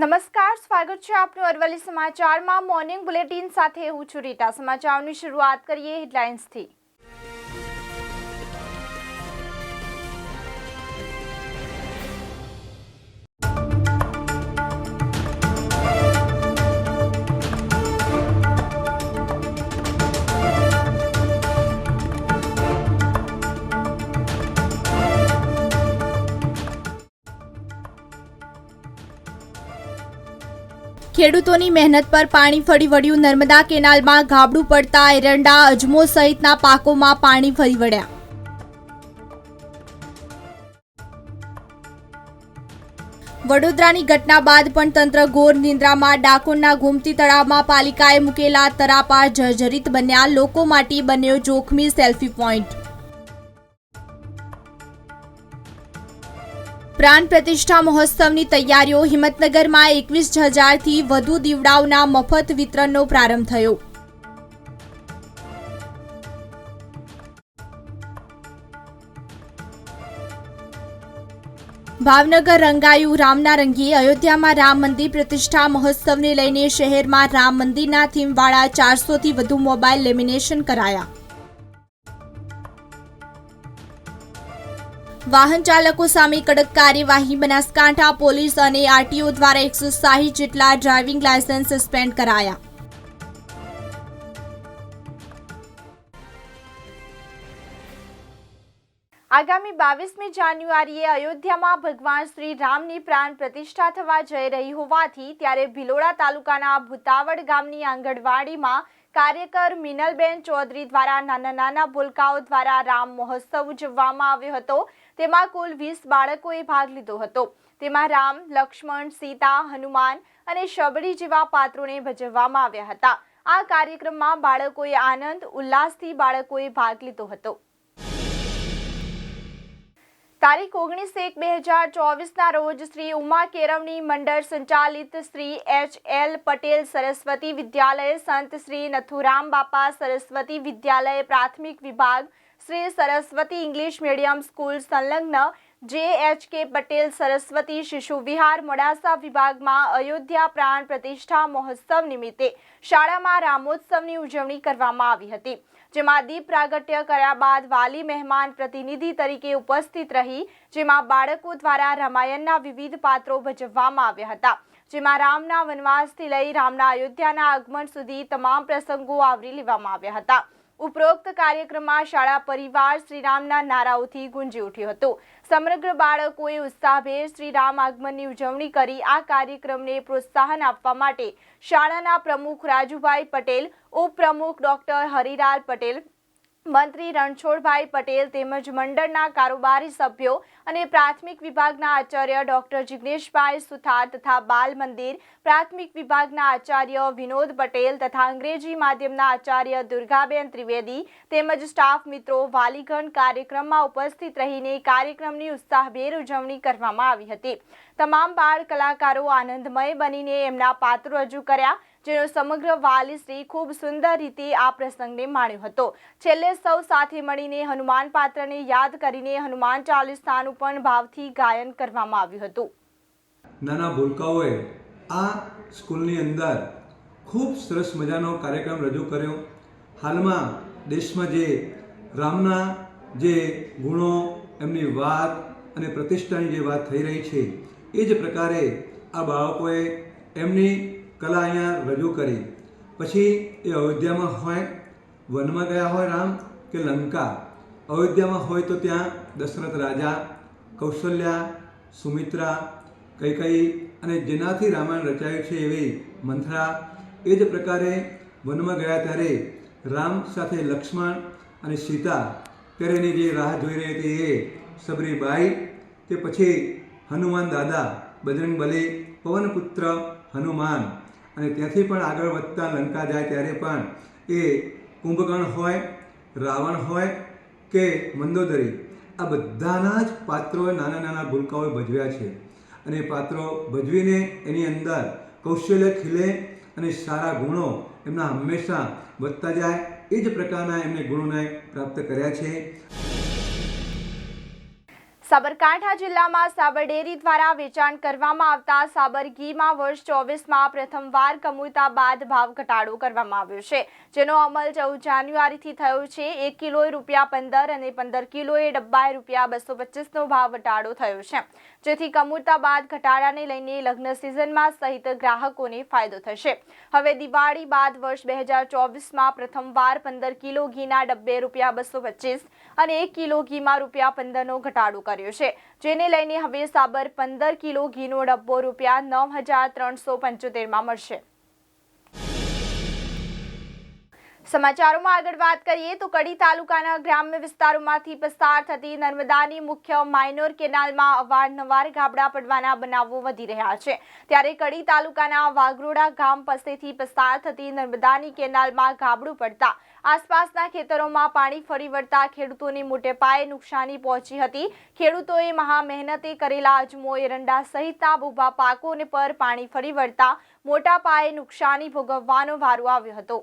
નમસ્કાર, સ્વાગત છે આપનું અરવલ્લી સમાચારમાં. મોર્નિંગ બુલેટિન સાથે હું છું રીટા. સમાચારની શરૂઆત કરીએ હેડલાઇન્સથી. ખેડૂતોની મહેનત પર પાણી ફરી વળ્યું. નર્મદા કેનાલમાં ગાબડું પડતા એરંડા, અજમો સહિતના પાકોમાં પાણી ફરી વળ્યા. વડોદરાની ઘટના બાદ પણ તંત્ર ઘોર નિંદ્રામાં ડાકોરના ગોમતી તળાવમાં પાલિકાએ મૂકેલા તરાપા જર્જરિત બન્યા. લોકો માટે બન્યો જોખમી સેલ્ફી પોઈન્ટ. પ્રાણ પ્રતિષ્ઠા મહોત્સવની તૈયારીઓ હિંમતનગરમાં એકવીસ હજારથી વધુ દીવડાઓના મફત વિતરણનો પ્રારંભ થયો. ભાવનગર રંગાયું રામના રંગીએ અયોધ્યામાં રામ મંદિર પ્રતિષ્ઠા મહોત્સવને લઈને શહેરમાં રામ મંદિરના થીમવાળા ચારસોથી વધુ મોબાઈલ લેમિનેશન કરાયા. વાહન ચાલકો સામે કડક કાર્યવાહી, બનાસકાંઠા પોલીસ અને આરટીઓ દ્વારા એકસો સાહીઠ જેટલા ડ્રાઇવિંગ લાયસન્સ સસ્પેન્ડ કરાયા. આગામી બાવીસમી જાન્યુઆરીએ અયોધ્યામાં ભગવાન શ્રી રામની પ્રાણ પ્રતિષ્ઠા થવા જઈ રહી હોવાથી ત્યારે ભિલોડા તાલુકાના ભૂતાવડ ગામની આંગણવાડીમાં કાર્યકર મિનલબેન ચૌધરી દ્વારા નાના નાના ભૂલકાઓ દ્વારા રામ મહોત્સવ ઉજવવામાં આવ્યો હતો. તેમાં કુલ વીસ બાળકોએ ભાગ લીધો હતો. તેમાં રામ, લક્ષ્મણ, સીતા, હનુમાન અને શબરી જેવા પાત્રોને ભજવવામાં આવ્યા હતા. આ કાર્યક્રમમાં બાળકોએ આનંદ, ઉલ્લાસથી બાળકોએ ભાગ લીધો હતો. તારીખ ઓગણીસ એક બે હજાર ચોવીસના રોજ શ્રી ઉમા કેરવણી મંડળ સંચાલિત શ્રી એચ એલ પટેલ સરસ્વતી વિદ્યાલય સંત શ્રી નથુરામ બાપા સરસ્વતી વિદ્યાલય પ્રાથમિક વિભાગ Shri Saraswati English medium school સંલગ્ન J H K Patel Saraswati શિશુ વિહાર મોડાસા વિભાગમાં અયોધ્યા પ્રાણ પ્રતિષ્ઠા મહોત્સવ નિમિત્તે શાળામાં રામોત્સવની ઉજવણી કરવામાં આવી હતી. જેમાં દીપ પ્રાગટ્ય કર્યા બાદ વાલી મહેમાન પ્રતિનિધિ તરીકે ઉપસ્થિત રહી, જેમાં બાળકો દ્વારા રામાયણના વિવિધ પાત્રો ભજવવામાં આવ્યા હતા. જેમાં રામના વનવાસથી લઈ રામના અયોધ્યાના આગમન સુધી તમામ પ્રસંગો આવરી લેવામાં આવ્યા હતા. ઉપરોક્ત કાર્યક્રમમાં શાળા પરિવાર શ્રીરામના નારાઓથી ગુંજી ઉઠ્યો હતો. સમગ્ર બાળકોએ ઉત્સાહભેર શ્રીરામ આગમનની ઉજવણી કરી આ કાર્યક્રમને પ્રોત્સાહન આપવા માટે શાળાના પ્રમુખ રાજુભાઈ પટેલ, ઉપપ્રમુખ ડોક્ટર હરિલાલ પટેલ મંત્રી રણછોડભાઈ પટેલ તેમજ મંડળના કારોબારી સભ્યો અને પ્રાથમિક વિભાગના આચાર્ય ડોક્ટર જિગ્નેશભાઈ સુથાર તથા બાલ મંદિર પ્રાથમિક વિભાગના આચાર્ય વિનોદ પટેલ તથા અંગ્રેજી માધ્યમના આચાર્ય દુર્ગાબેન ત્રિવેદી તેમજ સ્ટાફ મિત્રો વાલીગણ કાર્યક્રમમાં ઉપસ્થિત રહીને કાર્યક્રમની ઉત્સાહભેર ઉજવણી કરવામાં આવી હતી. તમામ બાળ કલાકારો આનંદમય બનીને એમના પાત્રો રજૂ કર્યા જેનો સમગ્ર વાલીશ્રી ખૂબ સુંદર રીતે આ પ્રસંગને માણ્યો હતો. છેલ્લે સૌ સાથે મળીને હનુમાન પાત્રને યાદ કરીને હનુમાન ચાલીસાનું પણ ભાવથી ગાયન કરવામાં આવ્યું હતું. નાના ભૂલકાઓએ આ સ્કૂલની અંદર ખૂબ સરસ મજાનો કાર્યક્રમ રજૂ કર્યો. હાલમાં દેશમાં જે રામના જે ગુણો, એમની વાત અને પ્રતિષ્ઠાની જે વાત થઈ રહી છે, એ જ પ્રકારે આ બાળકોએ એમની કલા અહીંયા રજૂ કરી. પછી એ અયોધ્યામાં હોય, વનમાં ગયા હોય રામ કે લંકા? અયોધ્યામાં હોય તો ત્યાં દશરથ રાજા, કૌશલ્યા, સુમિત્રા કૈકઈ અને જેનાથી રામાયણ રચાયું છે એવી મંથરા. એ જ પ્રકારે વનમાં ગયા ત્યારે રામ સાથે લક્ષ્મણ અને સીતા ત્યારે એની જે રાહ જોઈ રહી હતી એ સબરીબાઈ કે પછી હનુમાન દાદા બજરંગ બલી પવનપુત્ર, હનુમાન અને ત્યાંથી પણ આગળ વધતા લંકા જાય ત્યારે પણ એ કુંભકર્ણ હોય, રાવણ હોય કે મંદોદરી, આ બધાના જ પાત્રોએ નાના નાના ભૂલકાઓએ ભજવ્યા છે. અને પાત્રો ભજવીને એની અંદર કૌશલ્ય ખીલે અને સારા ગુણો એમના હંમેશા વધતા જાય, એ જ પ્રકારના એમને ગુણોને પ્રાપ્ત કર્યા છે. સાબરકાંઠા જિલ્લામાં સાબર ડેરી દ્વારા વેચાણ કરવામાં આવતા સાબર ઘીમાં વર્ષ ચોવીસમાં પ્રથમવાર કમુતા બાદ ભાવ ઘટાડો કરવામાં આવ્યો છે, જેનો અમલ ચૌદ જાન્યુઆરીથી થયો છે. એક કિલોએ રૂપિયા પંદર અને પંદર કિલોએ ડબ્બાએ રૂપિયા બસો પચીસનો ભાવ ઘટાડો થયો છે. જેથી કમુતા બાદ ઘટાડાને લઈને લગ્ન સિઝનમાં સહિત ગ્રાહકોને ફાયદો થશે. હવે દિવાળી બાદ વર્ષ બે હજાર ચોવીસમાં પ્રથમવાર પંદર કિલો ઘીના ડબ્બે રૂપિયા બસો પચીસ અને એક કિલો ઘીમાં રૂપિયા પંદરનો ઘટાડો કર્યો છે. જેને લઈને હવે સાબર પંદર કિલો ઘીનો ડબ્બો રૂપિયા નવ હજાર ત્રણસો પંચોતેરમાં મળશે. સમાચારોમાં આગળ વાત કરીએ તો કડી તાલુકાના ગ્રામ્ય વિસ્તારોમાંથી પસાર થતી નર્મદાની મુખ્ય માઇનોર કેનાલમાં અવારનવાર ગાબડા પડવાના બનાવો વધી રહ્યા છે. ત્યારે કડી તાલુકાના વાઘરોડા ગામ પાસેથી પસાર થતી નર્મદાની કેનાલમાં ગાબડું પડતા આસપાસના ખેતરોમાં પાણી ફરી વળતા ખેડૂતોને મોટે પાયે નુકસાની પહોંચી હતી. ખેડૂતોએ મહા મહેનતે કરેલા અજમો, એરંડા સહિતના ઊભા પાકોને પર પાણી ફરી વળતા મોટા પાયે નુકસાની ભોગવવાનો વારો આવ્યો હતો.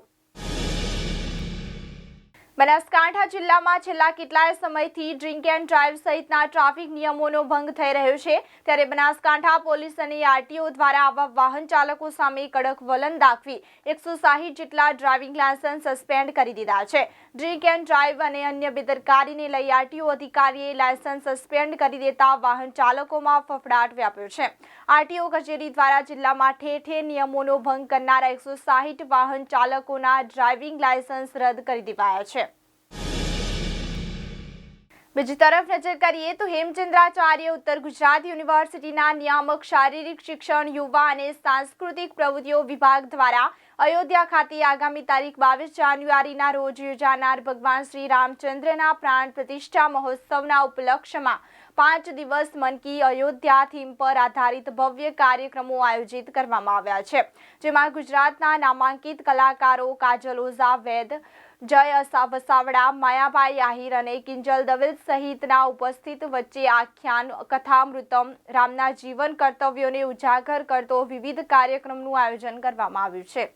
બનાસકાંઠા જિલ્લામાં છેલ્લા કેટલાય સમયથી ડ્રિંક એન્ડ ડ્રાઈવ સહિતના ટ્રાફિક નિયમોનો ભંગ થઈ રહ્યો છે. ત્યારે બનાસકાંઠા પોલીસ અને આરટીઓ દ્વારા આવા વાહન ચાલકો સામે કડક વલણ દાખવી એકસો સાહીઠ જેટલા ડ્રાઇવિંગ લાયસન્સ સસ્પેન્ડ કરી દીધા છે. ડ્રિંક એન્ડ ડ્રાઈવ અને અન્ય બેદરકારીને લઈ આરટીઓ અધિકારીએ લાયસન્સ સસ્પેન્ડ કરી દેતા વાહન ચાલકોમાં ફફડાટ વ્યાપ્યો છે. આરટીઓ કચેરી દ્વારા જિલ્લામાં ઠેર ઠેર નિયમોનો ભંગ કરનારા એકસો વાહન ચાલકોના ડ્રાઇવિંગ લાયસન્સ રદ કરી દેવાયા છે. બીજી તરફ નજર કરીએ તો હેમચંદ્રાચાર્ય ઉત્તર ગુજરાત યુનિવર્સિટીના નિયામક શારીરિક શિક્ષણ, યુવા અને સાંસ્કૃતિક પ્રવૃત્તિઓ વિભાગ દ્વારા અયોધ્યા ખાતે આગામી તારીખ બાવીસ જાન્યુઆરીના રોજ યોજાનાર ભગવાન શ્રી રામચંદ્રના પ્રાણ પ્રતિષ્ઠા મહોત્સવના ઉપલક્ષ્યમાં પાંચ દિવસ મન કી અયોધ્યા થીમ પર આધારિત ભવ્ય કાર્યક્રમો આયોજિત કરવામાં આવ્યા છે, જેમાં ગુજરાતના નામાંકિત કલાકારો કાજલ ઓઝા વેદ જય અસા વસાવડા માયાભાઈ આહિર અને કિંજલ દવિલ સહિતના ઉપસ્થિત વચ્ચે આખ્યાન કથામૃતમ રામના જીવન કર્તવ્યોને ઉજાગર કરતો વિવિધ કાર્યક્રમનું આયોજન કરવામાં આવ્યું છે.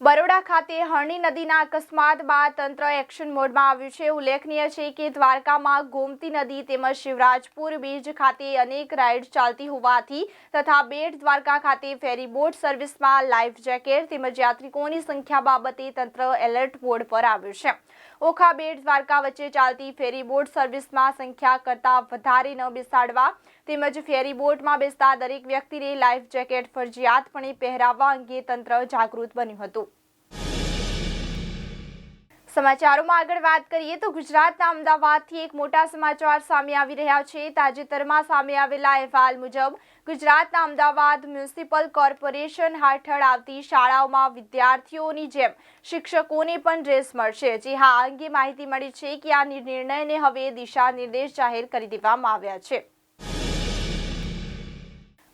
બરોડા ખાતે હરણી નદીના અકસ્માત બાદ તંત્ર એક્શન મોડમાં આવ્યું છે. ઉલ્લેખનીય છે કે દ્વારકામાં ગોમતી નદી તેમજ શિવરાજપુર બીચ ખાતે અનેક રાઇડ ચાલતી હોવાથી તથા બેટ દ્વારકા ખાતે ફેરી બોટ સર્વિસમાં લાઈફ જેકેટ તેમજ યાત્રિકોની સંખ્યા બાબતે તંત્ર એલર્ટ બોર્ડ પર આવ્યું છે. ઓખા બેટ દ્વારકા વચ્ચે ચાલતી ફેરી બોટ સર્વિસમાં સંખ્યા કરતાં વધારે ન બેસાડવા તેમજ ફેરી બોટમાં બેસતા દરેક વ્યક્તિને લાઈફ જેકેટ ફરજિયાતપણે પહેરાવવા અંગે તંત્ર જાગૃત બન્યું હતું. સમાચારોમાં આગળ વાત કરીએ તો ગુજરાતના અમદાવાદથી એક મોટા સમાચાર સામે આવી રહ્યા છે. તાજેતરમાં સામે આવેલા અહેવાલ મુજબ, ગુજરાતના અમદાવાદ મ્યુનિસિપલ કોર્પોરેશન હેઠળ આવતી શાળાઓમાં વિદ્યાર્થીઓની જેમ શિક્ષકોને પણ ડ્રેસ મળશે. જે હા અંગે માહિતી મળી છે કે આ નિર્ણયને હવે દિશા નિર્દેશ જાહેર કરી દેવામાં આવ્યા છે.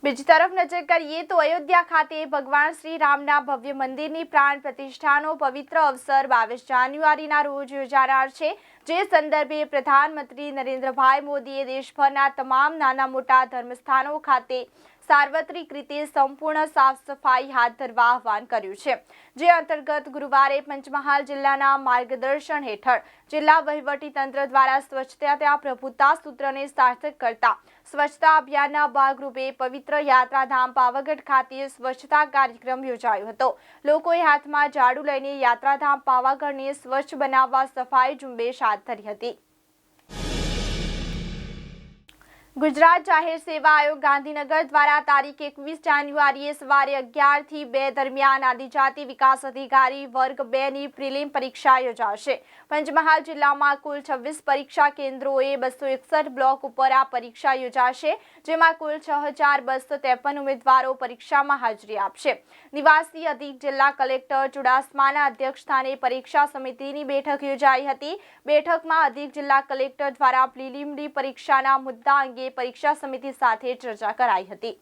બીજી તરફ નજર કરીએ તો અયોધ્યા ખાતે ભગવાન શ્રી રામના ભવ્ય મંદિરની પ્રાણ પ્રતિષ્ઠાનો પવિત્ર અવસર બાવીસ જાન્યુઆરીના રોજ યોજાનાર છે. જે સંદર્ભે પ્રધાનમંત્રી નરેન્દ્રભાઈ મોદીએ દેશભરના તમામ નાના મોટા ધર્મસ્થાનો ખાતે સાર્વત્રિક રીતે સંપૂર્ણ સાફ સફાઈ હાથ ધરવા આહવાન કર્યું છે, જે અંતર્ગત ગુરુવારે પંચમહાલ જિલ્લાના માર્ગદર્શન હેઠળ જિલ્લા વહીવટી તંત્ર દ્વારા સ્વચ્છતા ત્યાં પ્રભુતા સૂત્રને સાર્થક કરતા સ્વચ્છતા અભિયાનના ભાગરૂપે પવિત્ર યાત્રાધામ પાવાગઢ ખાતે સ્વચ્છતા કાર્યક્રમ યોજાયો હતો. લોકોએ હાથમાં ઝાડુ લઈને યાત્રાધામ પાવાગઢને સ્વચ્છ બનાવવા સફાઈ ઝુંબેશ હાથ ધરી હતી. ગુજરાત જાહેર સેવા આયોગ ગાંધીનગર દ્વારા તારીખ એકવીસ જાન્યુઆરીએ સવારે અગિયારથી બે દરમિયાન આદિજાતિ વિકાસ અધિકારી વર્ગ બે ની પ્રિલિમ પરીક્ષા યોજાશે. પંચમહાલ જિલ્લામાં કુલ છવ્વીસ પરીક્ષા કેન્દ્રોએ બસો એકસઠ બ્લોક ઉપર આ પરીક્ષા યોજાશે, જેમાં કુલ છ હજાર બસો ત્રેપન ઉમેદવારો પરીક્ષામાં હાજરી આપશે. નિવાસી અધિક જિલ્લા કલેક્ટર ચુડાસમાના અધ્યક્ષસ્થાને પરીક્ષા સમિતિની બેઠક યોજાઈ હતી. બેઠકમાં અધિક જિલ્લા કલેક્ટર દ્વારા પ્રિલિમરી પરીક્ષાના મુદ્દા અંગે પરીક્ષા સમિતિ સાથે ચર્ચા કરાઈ હતી.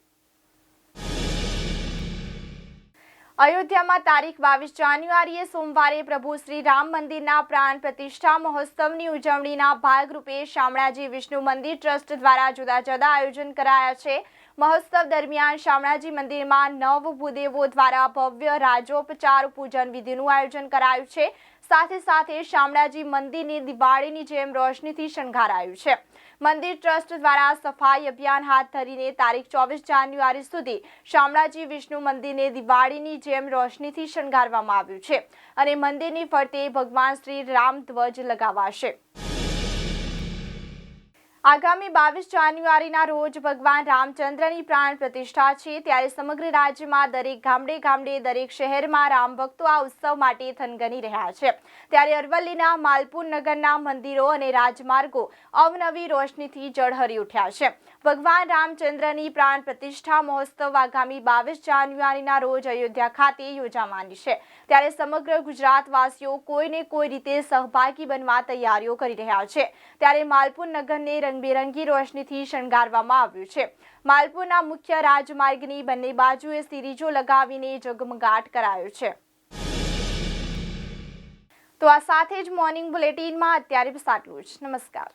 અયોધ્યામાં તારીખ બાવીસ જાન્યુઆરીએ સોમવારે પ્રભુ શ્રી રામ મંદિરના પ્રાણ પ્રતિષ્ઠા મહોત્સવની ઉજવણીના ભાગરૂપે શામળાજી વિષ્ણુ મંદિર ટ્રસ્ટ દ્વારા જુદા જુદા આયોજન કરાયા છે. મહોત્સવ દરમિયાન શામળાજી મંદિરમાં નવ ભૂદેવો દ્વારા ભવ્ય રાજોપચાર પૂજન વિધિનું આયોજન કરાયું છે. સાથે સાથે શામળાજી મંદિરની દિવાળીની જેમ રોશનીથી શણગારાયું છે. મંદિર ટ્રસ્ટ દ્વારા સફાઈ અભિયાન હાથ ધરીને તારીખ ચોવીસ જાન્યુઆરી સુધી શામળાજી વિષ્ણુ મંદિરને દિવાળીની જેમ રોશનીથી શણગારવામાં આવ્યું છે અને મંદિરની ફરતે ભગવાન શ્રી રામ ધ્વજ લગાવાશે. આગામી બાવીસ જાન્યુઆરીના રોજ ભગવાન રામચંદ્રની પ્રાણ પ્રતિષ્ઠા છે, ત્યારે સમગ્ર રાજ્યમાં દરેક ગામડે ગામડે, દરેક શહેરમાં રામ ભક્તો આ ઉત્સવ માટે થનગની રહ્યા છે. ત્યારે અરવલ્લીના માલપુર નગરના મંદિરો અને રાજમાર્ગો અવનવી રોશનીથી જળહરી ઉઠ્યા છે. ભગવાન રામચંદ્રની પ્રાણ પ્રતિષ્ઠા મહોત્સવ આગામી બાવીસ જાન્યુઆરીના રોજ અયોધ્યા ખાતે યોજાવાની છે. ત્યારે સમગ્ર ગુજરાતવાસીઓ કોઈને કોઈ રીતે સહભાગી બનવા તૈયારીઓ કરી રહ્યા છે. ત્યારે માલપુર નગરને રંગબેરંગી રોશનીથી શણગારવામાં આવ્યું છે. માલપુરના મુખ્ય રાજમાર્ગની બંને બાજુએ સિરીજો લગાવીને જગમગાટ કરાયો છે. તો આ સાથે જ મોર્નિંગ બુલેટિનમાં અત્યારે બસ આટલું જ નમસ્કાર.